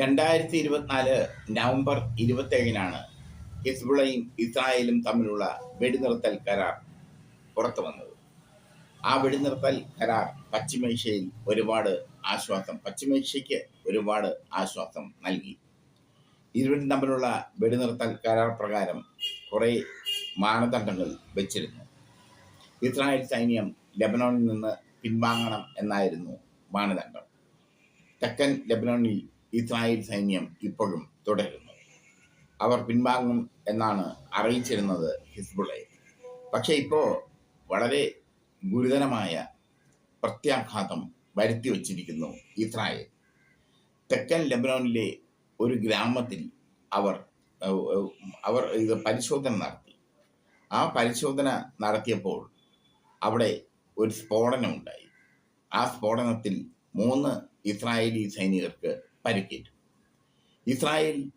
രണ്ടായിരത്തി ഇരുപത്തിനാല് നവംബർ ഇരുപത്തേഴിനാണ് ഹിസ്ബുളയും ഇസ്രായേലും തമ്മിലുള്ള വെടിനിർത്തൽ കരാർ പുറത്തു വന്നത്. ആ വെടിനിർത്തൽ കരാർ പശ്ചിമേഷ്യയിൽ ഒരുപാട് ആശ്വാസം പശ്ചിമേഷ്യയ്ക്ക് ഒരുപാട് ആശ്വാസം നൽകി. ഇരുവരും തമ്മിലുള്ള വെടിനിർത്തൽ കരാർ പ്രകാരം കുറേ മാനദണ്ഡങ്ങൾ വെച്ചിരുന്നു. ഇസ്രായേൽ സൈന്യം ലെബനോണിൽ നിന്ന് പിൻവാങ്ങണം എന്നായിരുന്നു മാനദണ്ഡം. തെക്കൻ ലെബനോണിൽ ഇസ്രായേൽ സൈന്യം ഇപ്പോഴും തുടരുന്നു. അവർ പിൻവാങ്ങും എന്നാണ് അറിയിച്ചിരുന്നത് ഹിസ്ബുള്ളയെ. പക്ഷേ ഇപ്പോൾ വളരെ ഗുരുതരമായ പ്രത്യാഘാതം വരുത്തി വച്ചിരിക്കുന്നു ഇസ്രായേൽ. തെക്കൻ ലെബനോനിലെ ഒരു ഗ്രാമത്തിൽ അവർ അവർ ഇത് പരിശോധന നടത്തി. ആ പരിശോധന നടത്തിയപ്പോൾ അവിടെ ഒരു സ്ഫോടനമുണ്ടായി. ആ സ്ഫോടനത്തിൽ മൂന്ന് ഇസ്രായേലി സൈനികർക്ക് പരിക്കേറ്റു. ഇസ്രായേൽ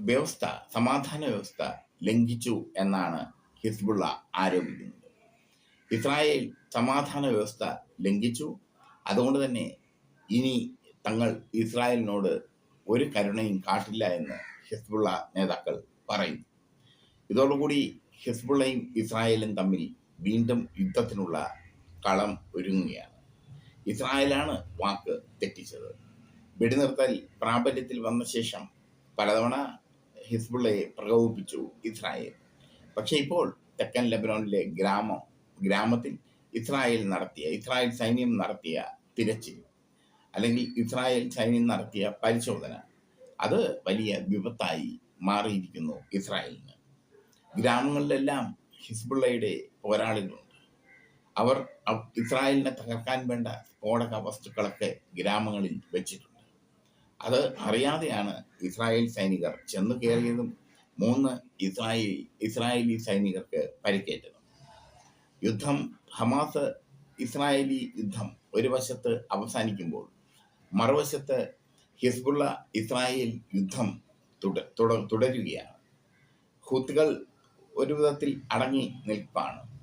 വ്യവസ്ഥ സമാധാന വ്യവസ്ഥ ലംഘിച്ചു എന്നാണ് ഹിസ്ബുള്ള ആരോപിക്കുന്നത്. ഇസ്രായേൽ സമാധാന വ്യവസ്ഥ ലംഘിച്ചു. അതുകൊണ്ട് തന്നെ ഇനി തങ്ങൾ ഇസ്രായേലിനോട് ഒരു കരുണയും കാട്ടില്ല എന്ന് ഹിസ്ബുള്ള നേതാക്കൾ പറയുന്നു. ഇതോടുകൂടി ഹിസ്ബുള്ളയും ഇസ്രായേലും തമ്മിൽ വീണ്ടും യുദ്ധത്തിനുള്ള കളം ഒരുങ്ങുകയാണ്. ഇസ്രായേലാണ് വാക്ക് തെറ്റിച്ചത്. വെടിനിർത്തൽ പ്രാബല്യത്തിൽ വന്ന ശേഷം പലതവണ ഹിസ്ബുള്ളയെ പ്രകോപിപ്പിച്ചു ഇസ്രായേൽ. പക്ഷേ ഇപ്പോൾ തെക്കൻ ലബനോണിലെ ഗ്രാമം ഗ്രാമത്തിൽ ഇസ്രായേൽ നടത്തിയ ഇസ്രായേൽ സൈന്യം നടത്തിയ തിരച്ചിൽ അല്ലെങ്കിൽ ഇസ്രായേൽ സൈന്യം നടത്തിയ പരിശോധന അത് വലിയ വിപത്തായി മാറിയിരിക്കുന്നു ഇസ്രായേലിന്. ഗ്രാമങ്ങളിലെല്ലാം ഹിസ്ബുള്ളയുടെ പോരാളികളുണ്ട്. അവർ അവ- ഇസ്രായേലിനെ തകർക്കാൻ വേണ്ട സ്ഫോടക വസ്തുക്കളൊക്കെ ഗ്രാമങ്ങളിൽ വെച്ചിട്ടുണ്ട്. അത് അറിയാതെയാണ് ഇസ്രായേൽ സൈനികർ ചെന്ന് കയറിയതും മൂന്ന് ഇസ്രായേൽ ഇസ്രായേലി സൈനികർക്ക് പരിക്കേറ്റതും. യുദ്ധം ഹമാസ് ഇസ്രായേലി യുദ്ധം ഒരു വശത്ത് അവസാനിക്കുമ്പോൾ മറുവശത്ത് ഹിസ്ബുള്ള ഇസ്രായേൽ യുദ്ധം തുട തുട- തുടരുകയാണ്. ഹൂത്തുകൾ ഒരു വിധത്തിൽ അടങ്ങി നിൽപ്പാണ്.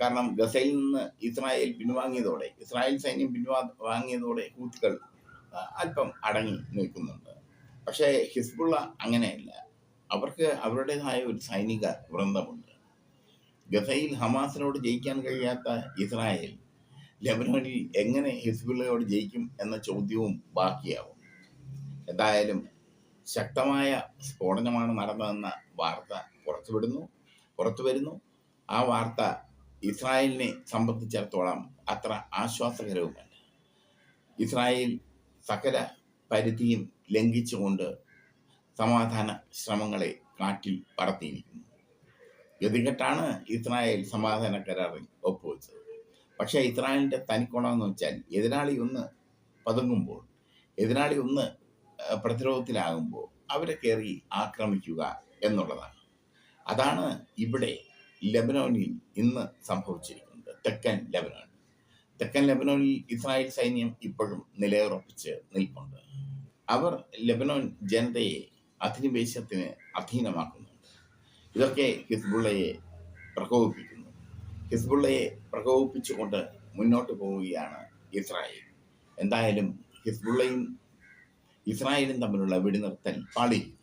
കാരണം ഗസയിൽ നിന്ന് ഇസ്രായേൽ പിൻവാങ്ങിയതോടെ ഇസ്രായേൽ സൈന്യം പിൻവാ വാങ്ങിയതോടെ ഹൂത്തുകൾ അല്പം അടങ്ങി നിൽക്കുന്നുണ്ട്. പക്ഷേ ഹിസ്ബുള്ള അങ്ങനെയല്ല. അവർക്ക് അവരുടേതായ ഒരു സൈനിക വൃന്ദമുണ്ട്. ഗസയിൽ ഹമാസിനോട് ജയിക്കാൻ കഴിയാത്ത ഇസ്രായേൽ ലെബനോനിൽ എങ്ങനെ ഹിസ്ബുള്ളയോട് ജയിക്കും എന്ന ചോദ്യവും ബാക്കിയാവും. എന്തായാലും ശക്തമായ സ്ഫോടനമാണ് നടന്നതെന്ന വാർത്ത പുറത്തുവിടുന്നു പുറത്തു വരുന്നു ആ വാർത്ത ഇസ്രായേലിനെ സംബന്ധിച്ചിടത്തോളം അത്ര ആശ്വാസകരവുമല്ല. ഇസ്രായേൽ സകല പരിധിയും ലംഘിച്ചുകൊണ്ട് സമാധാന ശ്രമങ്ങളെ കാറ്റിൽ പറത്തിയിരിക്കുന്നു. ഗതികെട്ടാണ് ഇസ്രായേൽ സമാധാന കരാറിൽ ഒപ്പുവെച്ചത്. പക്ഷേ ഇസ്രായേലിന്റെ തനിക്കുണമെന്ന് വെച്ചാൽ എതിരാളി ഒന്ന് പതുങ്ങുമ്പോൾ എതിരാളി ഒന്ന് പ്രതിരോധത്തിലാകുമ്പോൾ അവരെ കയറി ആക്രമിക്കുക എന്നുള്ളതാണ്. അതാണ് ഇവിടെ ലെബനോനിൽ ഇന്ന് സംഭവിച്ചിരിക്കുന്നത്. തെക്കൻ ലെബനോൻ. തെക്കൻ ലെബനോനിൽ ഇസ്രായേൽ സൈന്യം ഇപ്പോഴും നിലയുറപ്പിച്ച് നിൽപ്പുണ്ട്. അവർ ലെബനോൻ ജനതയെ അധിനിവേശത്തിന് അധീനമാക്കുന്നുണ്ട്. ഇതൊക്കെ ഹിസ്ബുള്ളയെ പ്രകോപിപ്പിക്കുന്നു. ഹിസ്ബുള്ളയെ പ്രകോപിപ്പിച്ചുകൊണ്ട് മുന്നോട്ട് പോവുകയാണ് ഇസ്രായേൽ. എന്തായാലും ഹിസ്ബുള്ളയും ഇസ്രായേലും തമ്മിലുള്ള വെടിനിർത്തൽ പാളിയിരിക്കുന്നു